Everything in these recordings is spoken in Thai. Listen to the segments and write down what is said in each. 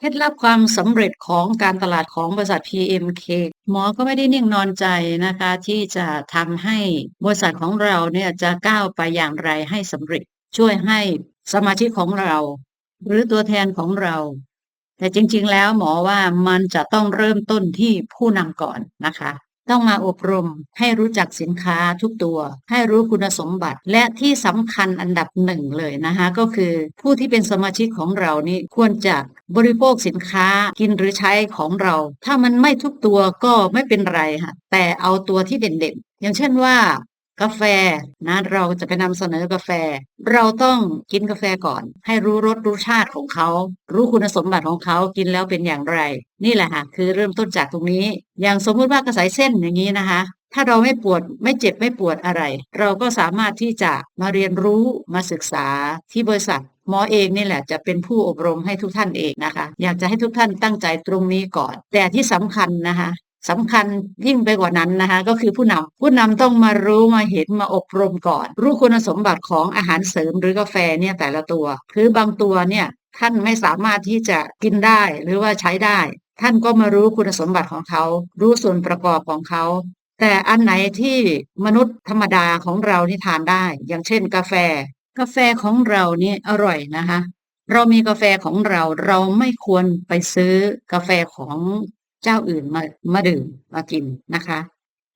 เคล็ดลับความสำเร็จของการตลาดของบริษัท PMK หมอก็ไม่ได้นิ่งนอนใจนะคะ ที่จะทำให้บริษัทของเราเนี่ยจะก้าวไปอย่างไรให้สำเร็จ ช่วยให้สมาชิกของเรา หรือตัวแทนของเรา แต่จริงๆแล้วหมอว่ามันจะต้องเริ่มต้นที่ผู้นำก่อนนะคะ ต้องมาอบรม ให้รู้จักสินค้าทุกตัว ให้รู้คุณสมบัติ และที่สำคัญอันดับหนึ่งเลยนะคะก็คือผู้ที่เป็นสมาชิกของเรานี่ควรจะบริโภคสินค้ากินหรือใช้ของเรา ถ้ามันไม่ทุกตัวก็ไม่เป็นไรค่ะแต่เอาตัวที่เด่นๆอย่างเช่นว่า กาแฟนะเราจะไปนำเสนอกาแฟ เราต้องกินกาแฟก่อน ให้รู้รสรู้ชาติของเขา รู้คุณสมบัติของเขากินแล้วเป็นอย่างไร นี่แหละค่ะคือเริ่มต้นจากตรงนี้ อย่างสมมุติว่ากระสายเส้นอย่างนี้นะคะ ถ้าเราไม่ปวดไม่เจ็บไม่ปวดอะไร เราก็สามารถที่จะมาเรียนรู้มาศึกษาที่บริษัทหมอเองนี่แหละจะเป็นผู้อบรมให้ทุกท่านเองนะคะ อยากจะให้ทุกท่านตั้งใจตรงนี้ก่อน แต่ที่สำคัญนะคะ สำคัญยิ่งไปกว่านั้นนะคะก็คือผู้นำผู้นำต้องมารู้มาเห็นมาอบรมก่อน รู้คุณสมบัติของอาหารเสริมหรือกาแฟเนี่ยแต่ละตัว คือบางตัวเนี่ยท่านไม่สามารถที่จะกินได้หรือว่าใช้ได้ ท่านก็มารู้คุณสมบัติของเขา รู้ส่วนประกอบของเขา แต่อันไหนที่มนุษย์ธรรมดาของเรานี่ทานได้ อย่างเช่น กาแฟ กาแฟของเรานี่อร่อยนะคะเรามีกาแฟของเราเราไม่ควรไปซื้อกาแฟของ จ้าอื่นมามาดื่มมากินนะคะ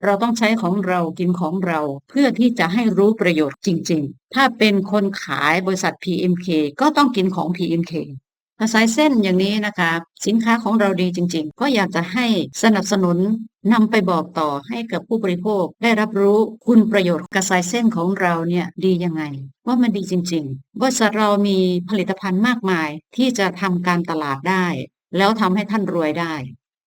เราต้องใช้ของเรากินของเราเพื่อที่จะให้รู้ประโยชน์จริง ๆ ถ้าเป็นคนขายบริษัท PMK ก็ต้องกินของ PMK าสายเส้นอย่างนี้นะคะ สินค้าของเราดีจริง ๆ ก็อยากจะให้สนับสนุนนำไปบอกต่อให้กับผู้บริโภค ได้รับรู้คุณประโยชน์กระสายเส้นของเราเนี่ยดียังไง ว่ามันดีจริง ๆ บริษัทเรามีผลิตภัณฑ์มากมายที่จะทำการตลาดได้ แล้วทำให้ท่านรวยได้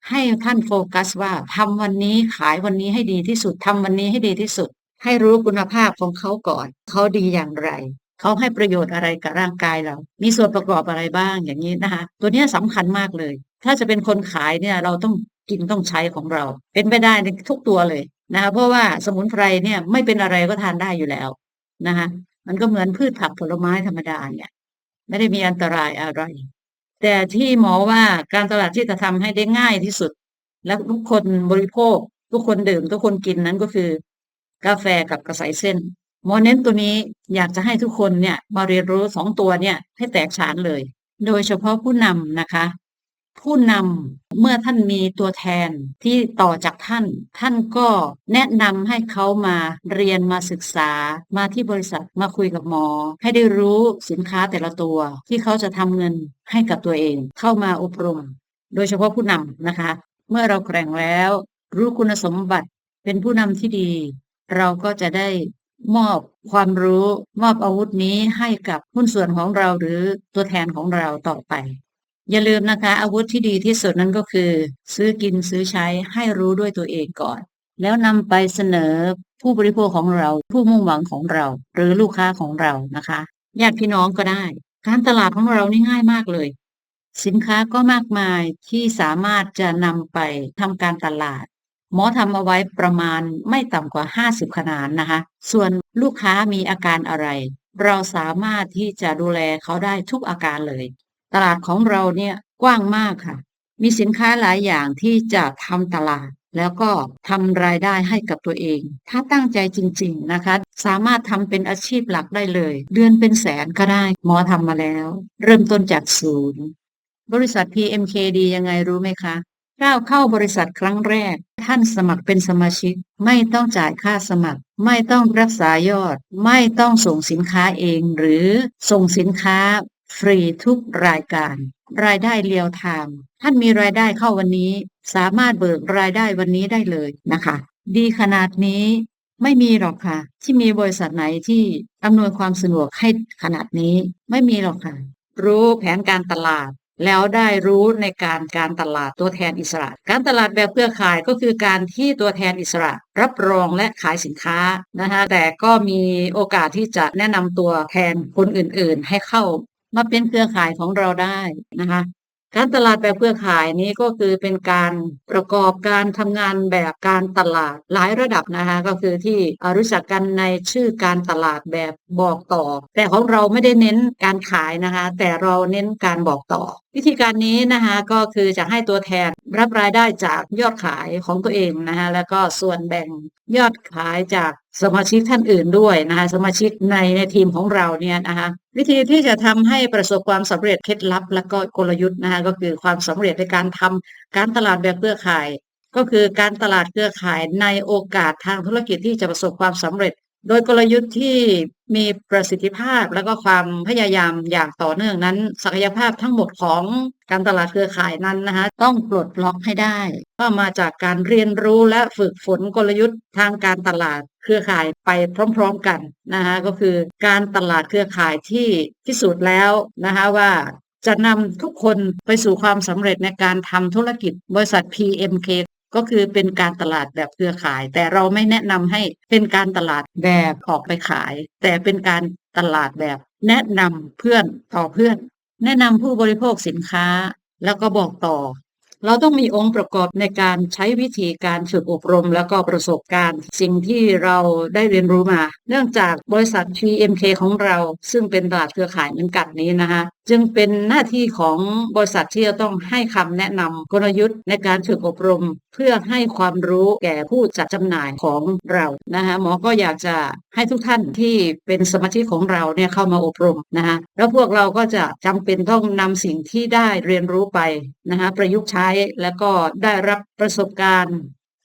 ให้ท่านโฟกัสว่าทำวันนี้ขายวันนี้ให้ดีที่สุดทำวันนี้ให้ดีที่สุด ให้รู้คุณภาพของเขาก่อน เขาดีอย่างไร เขาให้ประโยชน์อะไรกับร่างกายเรา มีส่วนประกอบอะไรบ้างอย่างนี้นะคะ ตัวนี้สำคัญมากเลย ถ้าจะเป็นคนขายเนี่ยเราต้องกินต้องใช้ของเรา เป็นไปได้ในทุกตัวเลยนะคะเพราะว่าสมุนไพรเนี่ยไม่เป็นอะไรก็ทานได้อยู่แล้วนะคะมันก็เหมือนพืชผักผลไม้ธรรมดาเนี่ยไม่ได้มีอันตรายอะไร แต่ที่หมอว่าการตลาดที่จะทำให้ได้ง่ายที่สุด และทุกคนบริโภค ทุกคนดื่ม ทุกคนกินนั้นก็คือ กาแฟกับกระสายเส้นหมอเน้นตัวนี้อยากจะให้ทุกคนเนี่ยมาเรียนรู้สองตัวเนี่ยให้แตกฉานเลย โดยเฉพาะผู้นำนะคะ ผู้นำเมื่อท่านมีตัวแทนที่ต่อจากท่าน ท่านก็แนะนำให้เขามาเรียนมาศึกษามาที่บริษัทมาคุยกับหมอ ให้ได้รู้สินค้าแต่ละตัว ที่เขาจะทำเงินให้กับตัวเอง เข้ามาอบรม โดยเฉพาะผู้นำนะคะ เมื่อเราแข่งแล้ว รู้คุณสมบัติเป็นผู้นำที่ดี เราก็จะได้มอบความรู้มอบอาวุธนี้ให้กับหุ้นส่วนของเราหรือตัวแทนของเราต่อไป อย่าลืมนะคะ อาวุธที่ดีที่สุดนั้นก็คือ ซื้อกินซื้อใช้ให้รู้ด้วยตัวเองก่อน แล้วนำไปเสนอผู้บริโภคของเรา ผู้มุ่งหวังของเรา หรือลูกค้าของเรานะคะญาติพี่น้องก็ได้ การตลาดของเรานี่ง่ายมากเลย สินค้าก็มากมายที่สามารถจะนำไปทำการตลาด หมอทำเอาไว้ประมาณไม่ต่ำกว่า 50 ขนาดนะคะ ส่วนลูกค้ามีอาการอะไร เราสามารถที่จะดูแลเขาได้ทุกอาการเลย ตลาดของเราเนี่ยกว้างมากค่ะ มีสินค้าหลายอย่างที่จะทำตลาด แล้วก็ทำรายได้ให้กับตัวเอง ถ้าตั้งใจจริง ๆนะคะ สามารถทำเป็นอาชีพหลักได้เลย เดือนเป็นแสนก็ได้ หมอทำมาแล้ว เริ่มต้นจากศูนย์ บริษัท PMK ดียังไงรู้ไหมคะก้าวเข้าบริษัทครั้งแรก ท่านสมัครเป็นสมาชิก ไม่ต้องจ่ายค่าสมัคร ไม่ต้องรักษายอด ไม่ต้องส่งสินค้าเอง หรือส่งสินค้า ฟรีทุกรายการ รายได้เรียวไทม์ท่านมีรายได้เข้าวันนี้ สามารถเบิกรายได้วันนี้ได้เลยนะคะ ดีขนาดนี้ไม่มีหรอกค่ะ ที่มีบริษัทไหนที่อำนวยความสะดวกให้ขนาดนี้ไม่มีหรอกค่ะ รู้แผนการตลาด แล้วได้รู้ในการการตลาดตัวแทนอิสระ การตลาดแบบเครือข่ายก็คือการที่ตัวแทนอิสระ รับรองและขายสินค้านะคะแต่ก็มีโอกาสที่จะแนะนำตัวแทนคนอื่นๆ ให้เข้า มาเป็นเครือข่ายของเราได้นะคะ การตลาดแบบเครือข่ายนี้ก็คือเป็นการประกอบการทำงานแบบการตลาดหลายระดับนะคะก็คือที่รู้จักกันในชื่อการตลาดแบบบอกต่อ แต่ของเราไม่ได้เน้นการขายนะคะ แต่เราเน้นการบอกต่อ วิธีการนี้นะคะก็คือจะให้ตัวแทน รับรายได้จากยอดขายของตัวเองนะคะแล้วก็ส่วนแบ่งยอดขายจากสมาชิกท่านอื่นด้วยนะคะสมาชิกในในทีมของเราเนี่ยนะคะวิธีที่จะทำให้ประสบความสำเร็จเคล็ดลับ และก็กลยุทธ์นะคะก็คือความสำเร็จในการทำการตลาดแบบเครือข่าย ก็คือการตลาดเครือข่ายในโอกาสทางธุรกิจที่จะประสบความสำเร็จ โดยกลยุทธ์ที่ มีประสิทธิภาพและก็ความพยายามอย่างต่อเนื่องนั้น ศักยภาพทั้งหมดของการตลาดเครือข่ายนั้นนะคะต้องปลดล็อกให้ได้ ก็มาจากการเรียนรู้และฝึกฝนกลยุทธ์ทางการตลาดเครือข่ายไปพร้อมๆกันนะคะก็คือการตลาดเครือข่ายที่พิสูจน์แล้วนะคะว่าจะนำทุกคนไปสู่ความสำเร็จในการทำธุรกิจบริษัท PMK ก็คือเป็นการตลาดแบบเครือข่าย แต่เราไม่แนะนำให้เป็นการตลาดแบบออกไปขาย แต่เป็นการตลาดแบบแนะนำเพื่อนต่อเพื่อน แนะนำผู้บริโภคสินค้า แล้วก็บอกต่อ เราต้องมีองค์ประกอบในการใช้วิธีการฝึกอบรม แล้วก็ประสบการณ์ สิ่งที่เราได้เรียนรู้มา เนื่องจากบริษัท PMK ของเรา ซึ่งเป็นตลาดเครือข่ายเหมือนกันนี้นะคะ จึงเป็นหน้าที่ของบริษัทที่จะต้องให้คำแนะนำกลยุทธ์ในการฝึกอบรม เพื่อให้ความรู้แก่ผู้จัดจำหน่ายของเรานะคะหมอก็อยากจะให้ทุกท่านที่เป็นสมาชิกของเราเนี่ยเข้ามาอบรมนะคะแล้วพวกเราก็จะจำเป็นต้องนำสิ่งที่ได้เรียนรู้ไปนะคะประยุกต์ใช้แล้วก็ได้รับประสบการณ์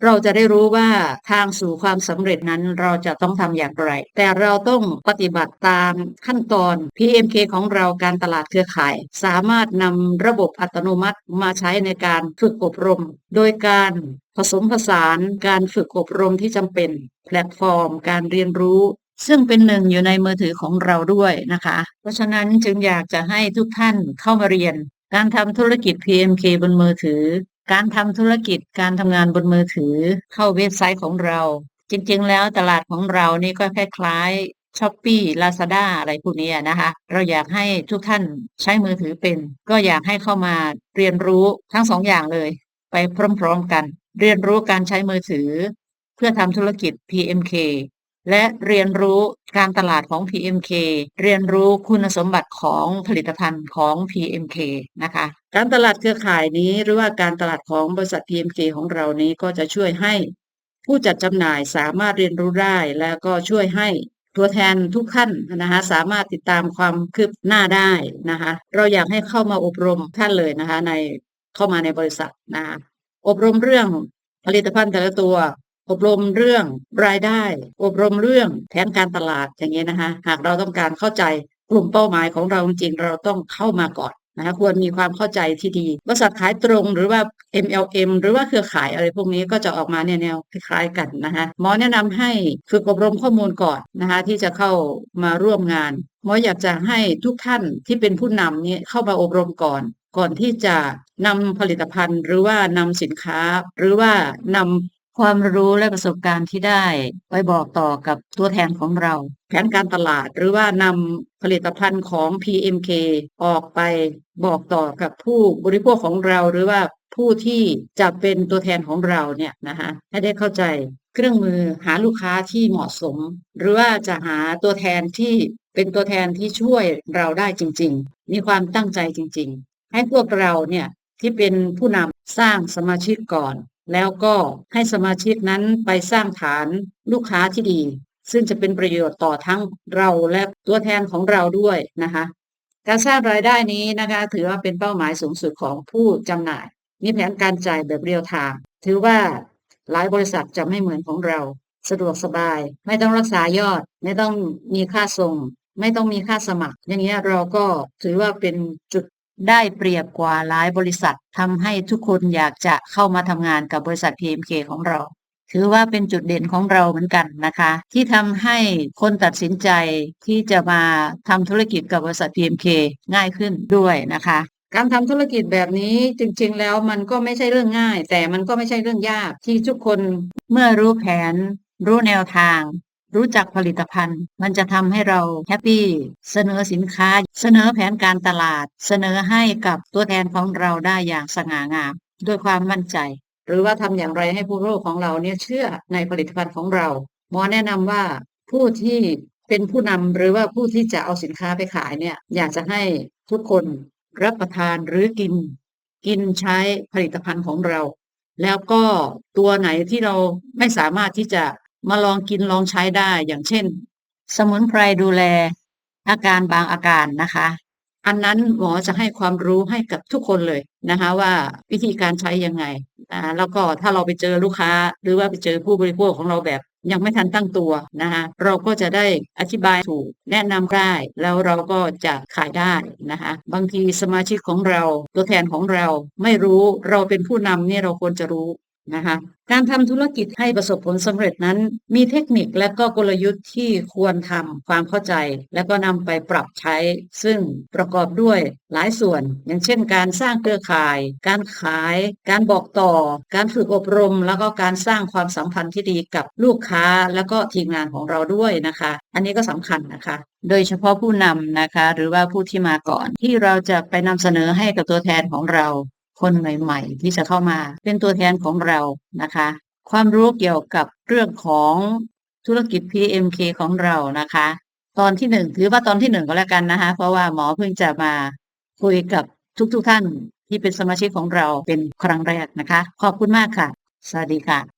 เราจะได้รู้ว่าทางสู่ความสำเร็จนั้นเราจะต้องทำอย่างไร แต่เราต้องปฏิบัติตามขั้นตอน PMK ของเราการตลาดเครือข่าย สามารถนำระบบอัตโนมัติมาใช้ในการฝึกอบรม โดยการผสมผสานการฝึกอบรมที่จำเป็น แพลตฟอร์ม การเรียนรู้ซึ่งเป็นหนึ่งอยู่ในมือถือของเราด้วยนะคะ เพราะฉะนั้นจึงอยากจะให้ทุกท่านเข้ามาเรียน การทำธุรกิจ PMK บนมือถือ การทำธุรกิจการทำงานบนมือถือเข้าเว็บไซต์ของเรา จริง ๆ แล้วตลาดของเรานี่ก็คล้ายๆช้อปปี้ลาซาด้าอะไรพวกนี้นะคะ เราอยากให้ทุกท่านใช้มือถือเป็น ก็อยากให้เข้ามาเรียนรู้ทั้งสองอย่างเลย ไปพร้อม ๆ กัน เรียนรู้การใช้มือถือ เพื่อทำธุรกิจ PMK และเรียนรู้การตลาดของ PMK เรียนรู้คุณสมบัติของผลิตภัณฑ์ของ PMK นะคะ การตลาดเครือข่ายนี้หรือว่าการตลาดของบริษัท PMK ของเรานี้ก็จะช่วยให้ ผู้จัดจำหน่ายสามารถเรียนรู้ได้แล้วก็ช่วยให้ตัวแทนทุกท่านนะคะสามารถติดตามความคืบหน้าได้นะคะเราอยากให้เข้ามาอบรมท่านเลยนะคะในเข้ามาในบริษัทนะคะอบรมเรื่องผลิตภัณฑ์แต่ละตัว อบรมเรื่องรายได้ อบรมเรื่องแผนการตลาดอย่างเงี้ยนะคะ หากเราต้องการเข้าใจกลุ่มเป้าหมายของเราจริงเราต้องเข้ามาก่อนนะคะควรมีความเข้าใจที่ดีบริษัทขายตรงหรือว่า MLM หรือว่าเครือข่ายอะไรพวกนี้ก็จะออกมาแนวคล้ายๆกันนะคะหมอแนะนำให้ฝึกอบรมข้อมูลก่อนนะคะที่จะเข้ามาร่วมงานหมออยากจะให้ทุกท่านที่เป็นผู้นำนี่เข้ามาอบรมก่อนก่อนที่จะนำผลิตภัณฑ์ หรือว่านำสินค้า หรือว่านำ ความรู้และประสบการณ์ที่ได้ไปบอกต่อกับตัวแทนของเรา แผนการตลาดหรือว่านำผลิตภัณฑ์ของ PMK ออกไปบอกต่อกับผู้บริโภคของเราหรือว่าผู้ที่จะเป็นตัวแทนของเราเนี่ยนะคะให้ได้เข้าใจเครื่องมือหาลูกค้าที่เหมาะสม หรือว่าจะหาตัวแทนที่เป็นตัวแทนที่ช่วยเราได้จริง ๆ มีความตั้งใจจริง ๆ ให้พวกเราเนี่ยที่เป็นผู้นำสร้างสมาชิกก่อน แล้วก็ให้สมาชิกนั้นไปสร้างฐานลูกค้าที่ดี ซึ่งจะเป็นประโยชน์ต่อทั้งเราและตัวแทนของเราด้วยนะคะการสร้างรายได้นี้นะคะถือว่าเป็นเป้าหมายสูงสุดของผู้จำหน่าย มีแผนการจ่ายแบบเรียลไทม์ถือว่าหลายบริษัทจะไม่เหมือนของเรา สะดวกสบาย ไม่ต้องรักษายอด ไม่ต้องมีค่าส่ง ไม่ต้องมีค่าสมัคร อย่างนี้เราก็ถือว่าเป็นจุด ได้เปรียบกว่าหลายบริษัททำให้ทุกคนอยากจะเข้ามาทำงานกับบริษัท PMK ของเรา ถือว่าเป็นจุดเด่นของเราเหมือนกันนะคะ ที่ทำให้คนตัดสินใจที่จะมาทำธุรกิจกับบริษัท PMK ง่ายขึ้นด้วยนะคะ การทำธุรกิจแบบนี้จริงๆแล้วมันก็ไม่ใช่เรื่องง่าย แต่มันก็ไม่ใช่เรื่องยากที่ทุกคนเมื่อรู้แผนรู้แนวทาง รู้จักผลิตภัณฑ์ มันจะทำให้เราแฮปปี้เสนอสินค้า เสนอแผนการตลาด เสนอให้กับตัวแทนของเราได้อย่างสง่างาม ด้วยความมั่นใจ หรือว่าทำอย่างไรให้ผู้ริโภคของเราเนี่ยเชื่อในผลิตภัณฑ์ของเรา หมอแนะนำว่าผู้ที่เป็นผู้นำหรือว่าผู้ที่จะเอาสินค้าไปขายเนี่ยอยากจะให้ทุกคนรับประทานหรือกิน กินใช้ผลิตภัณฑ์ของเรา แล้วก็ตัวไหนที่เราไม่สามารถที่จะ มาลองกินลองใช้ได้อย่างเช่น สมุนไพรดูแล อาการบางอาการนะคะ อันนั้นหมอจะให้ความรู้ให้กับทุกคนเลยนะคะ ว่าวิธีการใช้ยังไงแล้วก็ถ้าเราไปเจอลูกค้า หรือว่าไปเจอผู้บริโภคของเราแบบยังไม่ทันตั้งตัวนะคะเราก็จะได้อธิบายถูกแนะนำได้ แล้วเราก็จะขายได้นะคะบางทีสมาชิกของเราตัวแทนของเราไม่รู้เราเป็นผู้นำเนี่ยเราควรจะรู้ นะคะการทำธุรกิจให้ประสบผลสำเร็จนั้น มีเทคนิคและก็กลยุทธ์ที่ควรทำความเข้าใจ และก็นำไปปรับใช้ ซึ่งประกอบด้วยหลายส่วน อย่างเช่น การสร้างเครือข่าย การขาย การบอกต่อ การฝึกอบรม แล้วก็การสร้างความสัมพันธ์ที่ดีกับลูกค้า แล้วก็ทีมงานของเราด้วยนะคะ อันนี้ก็สำคัญนะคะโดยเฉพาะผู้นำนะคะ หรือว่าผู้ที่มาก่อนที่เราจะไปนำเสนอให้กับตัวแทนของเรา คนใหม่ๆ ที่จะเข้ามาเป็นตัวแทนของเรานะคะ ความรู้เกี่ยวกับเรื่องของธุรกิจ PMK ของเรานะคะ ตอนที่หนึ่งถือว่าตอนที่หนึ่งก็แล้วกันนะคะ เพราะว่าหมอเพิ่งจะมาคุยกับทุกๆทท่านที่เป็นสมาชิกของเราเป็นครั้งแรกนะคะ ขอบคุณมากค่ะ สวัสดีค่ะ